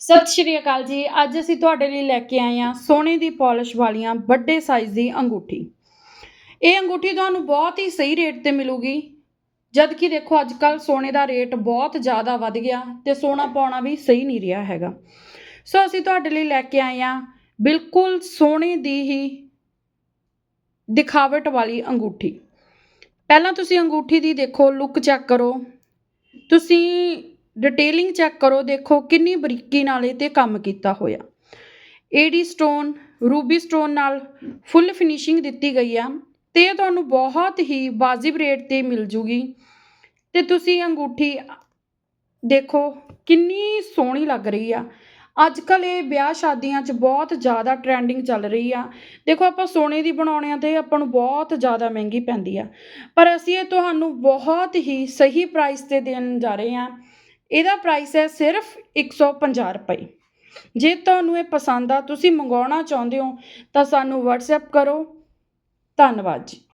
ਸਤਿ ਸ਼੍ਰੀ ਅਕਾਲ ਜੀ। ਅੱਜ ਅਸੀਂ ਤੁਹਾਡੇ ਲਈ ਲੈ ਕੇ ਆਏ ਹਾਂ ਸੋਨੇ ਦੀ ਪਾਲਿਸ਼ ਵਾਲੀਆਂ ਵੱਡੇ ਸਾਈਜ਼ ਦੀ ਅੰਗੂਠੀ। ਇਹ ਅੰਗੂਠੀ ਤੁਹਾਨੂੰ ਬਹੁਤ ਹੀ ਸਹੀ ਰੇਟ ਤੇ ਮਿਲੂਗੀ। ਜਦ ਕਿ ਦੇਖੋ ਅੱਜ ਕੱਲ ਸੋਨੇ ਦਾ ਰੇਟ ਬਹੁਤ ਜ਼ਿਆਦਾ ਵੱਧ ਗਿਆ ਤੇ ਸੋਨਾ ਪਾਉਣਾ ਵੀ ਸਹੀ ਨਹੀਂ ਰਿਹਾ ਹੈਗਾ। ਸੋ ਅਸੀਂ ਤੁਹਾਡੇ ਲਈ ਲੈ ਕੇ ਆਏ ਹਾਂ ਬਿਲਕੁਲ ਸੋਨੇ ਦੀ ਹੀ ਦਿਖਾਵਟ ਵਾਲੀ ਅੰਗੂਠੀ। ਪਹਿਲਾਂ ਤੁਸੀਂ ਅੰਗੂਠੀ ਦੀ ਦੇਖੋ ਲੁੱਕ ਚੈੱਕ ਕਰੋ। ਤੁਸੀਂ ਡਿਟੇਲਿੰਗ ਚੈੱਕ ਕਰੋ, ਦੇਖੋ ਕਿੰਨੀ ਬਰੀਕੀ ਨਾਲ ਇਹ ਤੇ ਕੰਮ ਕੀਤਾ ਹੋਇਆ। ਏਡੀ ਸਟੋਨ ਰੂਬੀ ਸਟੋਨ ਨਾਲ ਫੁੱਲ ਫਿਨਿਸ਼ਿੰਗ ਦਿੱਤੀ ਗਈ ਆ ਤੇ ਇਹ ਤੁਹਾਨੂੰ ਬਹੁਤ ਹੀ ਵਾਜਿਬ ਰੇਟ ਤੇ ਮਿਲ ਜੂਗੀ। ਤੇ ਤੁਸੀਂ ਅੰਗੂਠੀ ਦੇਖੋ ਕਿੰਨੀ ਸੋਹਣੀ ਲੱਗ ਰਹੀ ਆ। ਅੱਜ ਕੱਲ ਇਹ ਵਿਆਹ ਸ਼ਾਦੀਆਂ 'ਚ ਬਹੁਤ ਜ਼ਿਆਦਾ ਟ੍ਰੈਂਡਿੰਗ ਚੱਲ ਰਹੀ ਆ। ਦੇਖੋ ਆਪਾਂ ਸੋਨੇ ਦੀ ਬਣਾਉਣੇ ਆ ਤੇ ਆਪਾਂ ਨੂੰ ਬਹੁਤ ਜ਼ਿਆਦਾ ਮਹਿੰਗੀ ਪੈਂਦੀ ਆ। ਪਰ ਅਸੀਂ ਇਹ ਤੁਹਾਨੂੰ ਬਹੁਤ ਹੀ ਸਹੀ ਪ੍ਰਾਈਸ ਤੇ ਦੇਣ ਜਾ ਰਹੇ ਹਾਂ ਇਹਦਾ ਪ੍ਰਾਈਸ ਹੈ ਸਿਰਫ 150 ਰੁਪਏ। ਜੇ ਤੁਹਾਨੂੰ ਇਹ ਪਸੰਦ ਆ, ਤੁਸੀਂ ਮੰਗਵਾਉਣਾ ਚਾਹੁੰਦੇ ਹੋ, ਤਾਂ ਸਾਨੂੰ WhatsApp ਕਰੋ। ਧੰਨਵਾਦ ਜੀ।